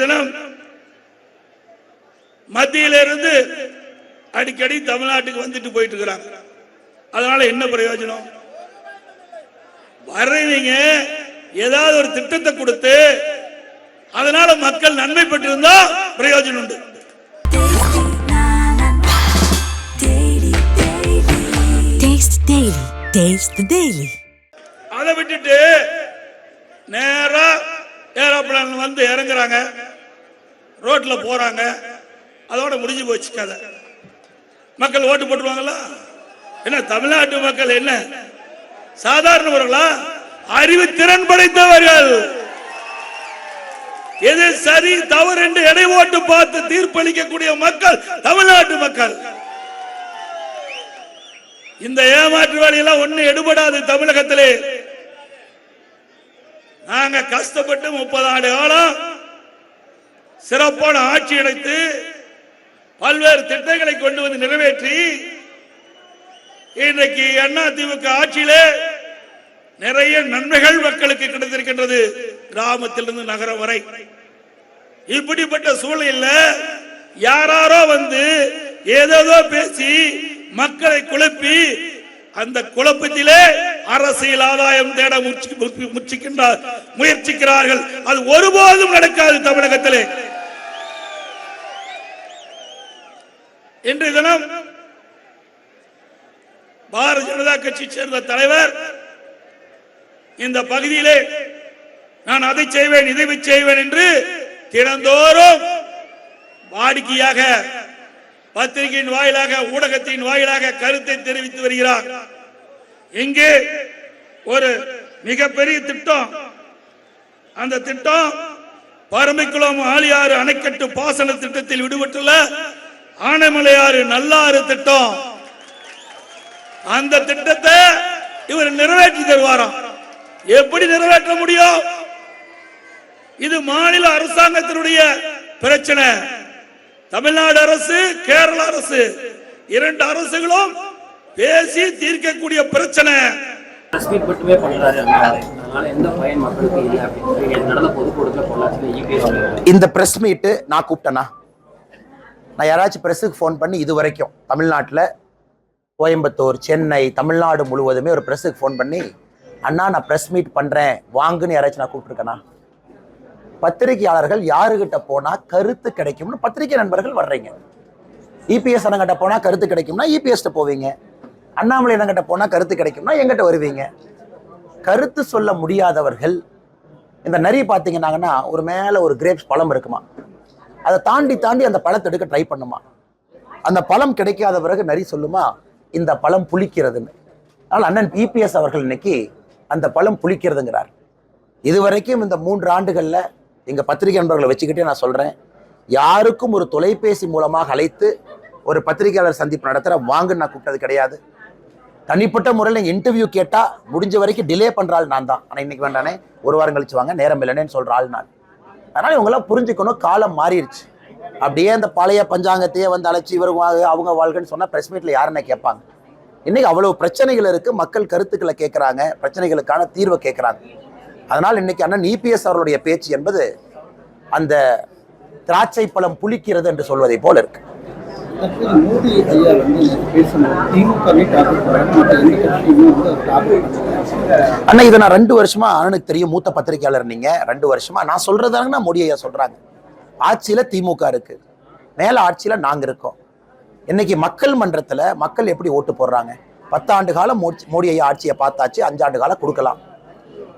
தினம் மத்தியிலிருந்து அடிக்கடி தமிழ்நாட்டுக்கு வந்துட்டு போயிட்டு இருக்கிறாங்க. அதனால என்ன பிரயோஜனம்? வர்றவங்க ஏதாவது ஒரு திட்டத்தை கொடுத்து அதனால மக்கள் நன்மை பெற்றிருந்தா பிரயோஜனம் உண்டு. அதை விட்டுட்டு நேரா ஏரோப்ளான் வந்து இறங்குறாங்க. ரோட்ல போறாங்க. அதோட முடிஞ்சு போச்சு கதை. மக்கள் ஓட்டு போட்டுருவாங்களா? என்ன தமிழ்நாட்டு மக்கள் என்ன? சாதாரணவர்களா அறிவு திறன் படைத்தவர்கள். எது சரி தவறு என்று எடை ஓட்டு பார்த்து தீர்ப்பளிக்கக்கூடிய மக்கள் தமிழ்நாட்டு மக்கள். இந்த ஏமாற்று வேலையெல்லாம் ஒண்ணு எடுபடாது தமிழகத்திலே. நாங்க கஷ்டப்பட்டு முப்பது ஆண்டு காலம் சிறப்பான ஆட்சி அடைத்து பல்வேறு திட்டங்களை கொண்டு வந்து நிறைவேற்றி இன்றைக்கு அண்ணா திமுக ஆட்சியிலே நிறைய நன்மைகள் மக்களுக்கு கிடைத்திருக்கின்றது கிராமத்திலிருந்து நகரம் வரை. இப்படிப்பட்ட சூழலில் யாராரோ வந்து ஏதேதோ பேசி மக்களை குழப்பி அந்த குழப்பத்திலே அரசியல் ஆதாயம் தேட முயற்சிக்கின்றார் முயற்சிக்கிறார்கள். அது ஒருபோதும் நடக்காது தமிழகத்திலே. இன்றைய தினம் பாரதிய ஜனதா கட்சி சேர்ந்த தலைவர் இந்த பகுதியிலே நான் அதை செய்வேன் இதை செய்வேன் என்று தினந்தோறும் வாடிக்கையாக பத்திரிகையின் வாயிலாக ஊடகத்தின் வாயிலாக கருத்தை தெரிவித்து வருகிறார். இங்கே ஒரு மிகப்பெரிய திட்டம். அந்த திட்டம் பரமைக்குளம் ஆழியாறு அணைக்கட்டு பாசன திட்டத்தில் விடுபட்டுள்ள ஆனைமலையாறு நல்லாறு திட்டம். அந்த திட்டத்தை இவர் நிறைவேற்றி தருவாராம் எப்படி நிறைவேற்ற முடியும்? இது மாநில அரசாங்கத்தினுடைய பிரச்சனை. தமிழ்நாடு அரசு கேரள அரசு. இரண்டு அரசுகளும் பேசி தீர்க்கக்கூடிய பிரச்சனை. பிரஸ் மீட் மட்டுமே பண்றாரு இபிஎஸ் இந்த ப்ரெஸ் மீட்டு நான் கூப்பிட்டேனா? நான் யாராச்சும் ப்ரெஸ்ஸுக்கு ஃபோன் பண்ணி இது வரைக்கும் தமிழ்நாட்டில் கோயம்புத்தூர் சென்னை தமிழ்நாடு முழுவதுமே ஒரு ப்ரெஸ்ஸுக்கு ஃபோன் பண்ணி அண்ணா நான் ப்ரெஸ் மீட் பண்ணுறேன் வாங்குன்னு யாராச்சும் நான் கூப்பிட்ருக்கேண்ணா பத்திரிகையாளர்கள் யாருக்கிட்ட போனால் கருத்து கிடைக்கும்னு பத்திரிகை நண்பர்கள் வர்றீங்க. இபிஎஸ் அண்ணங்கிட்ட போனால் கருத்து கிடைக்கும்னா இபிஎஸ்ட்ட போவீங்க. அண்ணாமலை அண்ணங்கிட்ட போனால் கருத்து கிடைக்கும்னா எங்கிட்ட வருவீங்க. கருத்து சொல்ல முடியாதவர்கள் இந்த நரி பார்த்தீங்கன்னாங்கன்னா ஒரு மேலே ஒரு கிரேப்ஸ் பழம் இருக்குமா? அதை தாண்டி தாண்டி அந்த பழத்தை எடுக்க ட்ரை பண்ணுமா? அந்த பழம் கிடைக்காத பிறகு நரி சொல்லுமா இந்த பழம் புளிக்கிறதுன்னு. ஆனால் அண்ணன் பிபிஎஸ் அவர்கள் இன்னைக்கு அந்த பழம் புளிக்கிறதுங்கிறார். இதுவரைக்கும் இந்த மூன்று ஆண்டுகளில் எங்கள் பத்திரிகை நண்பர்களை வச்சுக்கிட்டே நான் சொல்கிறேன் யாருக்கும் ஒரு தொலைபேசி மூலமாக அழைத்து ஒரு பத்திரிகையாளர் சந்திப்பு நடத்துகிற வாங்குன்னு நான் கூப்பிட்டது கிடையாது. தனிப்பட்ட முறையில் நீங்கள் இன்டர்வியூ கேட்டால் முடிஞ்ச வரைக்கும் டிலே பண்ணுற ஆள் நான் தான் ஆனால் இன்றைக்கி வேண்டானே ஒரு வாரம் கழிச்சு வாங்க நேரம் இல்லைன்னு சொல்கிற ஆள் நான். அதனால் இவங்கெல்லாம் புரிஞ்சுக்கணும் காலம் மாறிடுச்சு. அப்படியே அந்த பழைய பஞ்சாங்கத்தையே வந்து அழைச்சி இவர் அவங்க வாழ்கன்னு சொன்னால் ப்ரெஸ் மீட்டில் யாருன்னு கேட்பாங்க. இன்றைக்கி அவ்வளோ பிரச்சனைகள் இருக்குது மக்கள் கருத்துக்களை கேட்குறாங்க பிரச்சனைகளுக்கான தீர்வை கேட்குறாங்க. அதனால் இன்னைக்கு அண்ணன் இபிஎஸ் அவர்களுடைய பேச்சு என்பது அந்த திராட்சை பழம் புளிக்கிறது என்று சொல்வதை போல இருக்குது மோடி ஐயா வந்து பேசும்போது திமுகவே டார்கெட் அண்ணா இதை நான் ரெண்டு வருஷமா அண்ணனுக்கு தெரியும் மூத்த பத்திரிகையாளர் நீங்க. ரெண்டு வருஷமா நான் சொல்றதாங்கன்னா மோடி ஐயா சொல்றாங்க. ஆட்சியில திமுக இருக்கு. மேல ஆட்சியில நாங்க இருக்கோம். இன்னைக்கு மக்கள் மன்றத்துல மக்கள் எப்படி ஓட்டு போடுறாங்க? பத்தாண்டு காலம் மோடி- ஐயா ஆட்சியை பார்த்தாச்சு அஞ்சாண்டு காலம் கொடுக்கலாம்.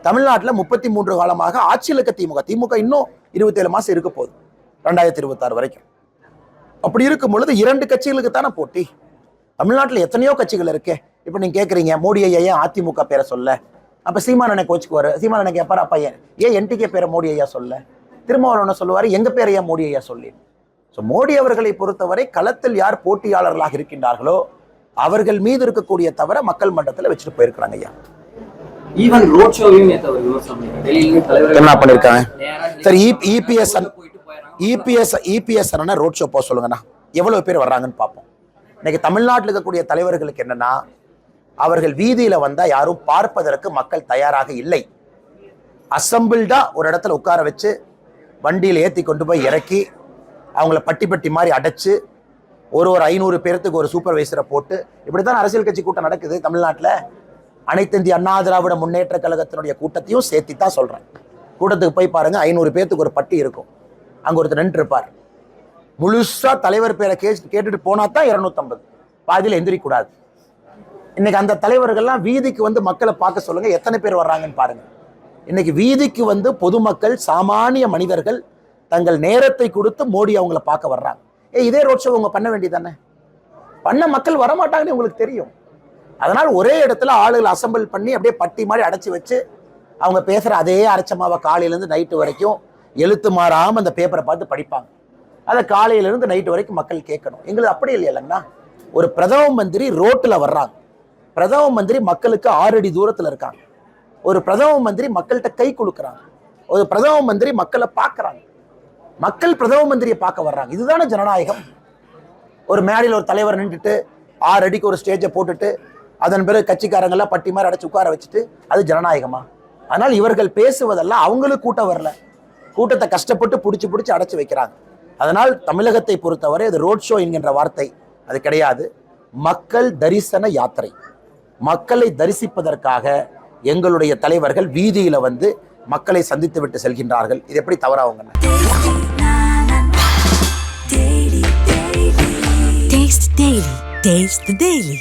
தமிழ்நாட்டில் முப்பத்தி மூன்று காலமாக ஆட்சியில் இருக்க திமுக திமுக இன்னும் இருபத்தேழு மாதம் இருக்க போகுது ரெண்டாயிரத்தி இருபத்தாறு வரைக்கும். அப்படி இருக்கும் பொழுது இரண்டு கட்சிகளுக்கு தானே போட்டி? தமிழ்நாட்டில் எத்தனையோ கட்சிகள் இருக்கே. இப்போ நீங்க கேட்குறீங்க மோடி ஐயா ஏன் அதிமுக பேரை சொல்ல? அப்போ சீமானனை கோச்சுக்குவாரு சீமானனை கேட்பாரு அப்பா ஏன்? ஏன் என்டிகே பேரை மோடி ஐயா சொல்ல? திருமாவளவனை சொல்லுவாரு? எங்க பேரை ஏன் மோடி ஐயா சொல்லி? ஸோ மோடி அவர்களை பொறுத்தவரை களத்தில் யார் போட்டியாளர்களாக இருக்கின்றார்களோ அவர்கள் மீது இருக்கக்கூடிய தவிர மக்கள் மன்றத்தில் வச்சுட்டு போயிருக்கிறாங்க ஐயா. ஈவன் ரோட் ஷோவையும் என்ன பண்ணிருக்காங்க நேரா சரி இபிஎஸ் போயிட்டு இபிஎஸ் இபிஎஸ் ரோட் ஷோ போக சொல்லுங்கண்ணா. எவ்வளோ பேர் வர்றாங்கன்னு பார்ப்போம். இன்னைக்கு தமிழ்நாட்டில் இருக்கக்கூடிய தலைவர்களுக்கு என்னன்னா அவர்கள் வீதியில் வந்தால் யாரும் பார்ப்பதற்கு மக்கள் தயாராக இல்லை. அசம்பிள்டா ஒரு இடத்துல உட்கார வச்சு வண்டியில் ஏற்றி கொண்டு போய் இறக்கி அவங்கள பட்டி பட்டி மாதிரி அடைச்சு ஒரு ஒரு ஐநூறு பேர்த்துக்கு ஒரு சூப்பர்வைசரை போட்டு இப்படி தான் அரசியல் கட்சி கூட்டம் நடக்குது தமிழ்நாட்டில். அனைத்து இந்திய அண்ணா திராவிட முன்னேற்ற கழகத்தினுடைய கூட்டத்தையும் சேர்த்தி தான் சொல்கிறேன் கூட்டத்துக்கு போய் பாருங்கள் ஐநூறு பேர்த்துக்கு ஒரு பட்டி இருக்கும். அங்கே ஒருத்தர் நின்று இருப்பார் தலைவர் பேரை கே கேட்டுட்டு போனால் தான் இரநூத்தம்பது. பாதியில் எந்திரிக்கூடாது. இன்னைக்கு அந்த தலைவர்கள்லாம் வீதிக்கு வந்து மக்களை பார்க்க சொல்லுங்க எத்தனை பேர் வர்றாங்கன்னு பாருங்க. இன்னைக்கு வீதிக்கு வந்து பொதுமக்கள் சாமானிய மனிதர்கள் தங்கள் நேரத்தை கொடுத்து மோடி அவங்கள பார்க்க வர்றாங்க. ஏ இதே ரோட் ஷோ அவங்க பண்ண வேண்டியதானே? பண்ண மக்கள் வரமாட்டாங்கன்னு உங்களுக்கு தெரியும். அதனால் ஒரே இடத்துல ஆளுகளை அசெம்பிள் பண்ணி அப்படியே பட்டி மாதிரி அடைச்சி வச்சு அவங்க பேசுகிற அதே அரைச்சமாவை காலையிலேருந்து நைட்டு வரைக்கும் எழுத்து மாறாமல் அந்த பேப்பரை பார்த்து படிப்பாங்க. அதை காலையிலேருந்து நைட்டு வரைக்கும் மக்கள் கேட்கணும். எங்களுக்கு அப்படி இல்லைல்லங்கண்ணா ஒரு பிரதம மந்திரி ரோட்டில் வர்றாங்க. பிரதம மந்திரி மக்களுக்கு ஆறு அடி தூரத்தில் இருக்காங்க. ஒரு பிரதம மந்திரி மக்கள்கிட்ட கை கொடுக்குறாங்க. ஒரு பிரதம மந்திரி மக்களை பார்க்குறாங்க. மக்கள் பிரதம மந்திரியை பார்க்க வர்றாங்க. இதுதானே ஜனநாயகம். ஒரு மேடையில் ஒரு தலைவர் நின்றுட்டு ஆறு அடிக்கு ஒரு ஸ்டேஜை போட்டுட்டு அதன் பிறகு கட்சிக்காரங்கெல்லாம் பட்டி மாதிரி அடைச்சு உட்கார வச்சுட்டு அது ஜனநாயகமா? ஆனால் இவர்கள் பேசுவதெல்லாம் அவங்களுக்கு கூட்டம் வரல. கூட்டத்தை கஷ்டப்பட்டு பிடிச்சி பிடிச்சி அடைச்சி வைக்கிறாங்க. அதனால் தமிழகத்தை பொறுத்தவரை அது ரோட் ஷோ என்கின்ற வார்த்தை. அது கிடையாது. மக்கள் தரிசன யாத்திரை. மக்களை தரிசிப்பதற்காக எங்களுடைய தலைவர்கள் வீதியில வந்து மக்களை சந்தித்து விட்டு செல்கின்றார்கள். இது எப்படி தவறாவுங்க டேஸ்ட் டெய்லி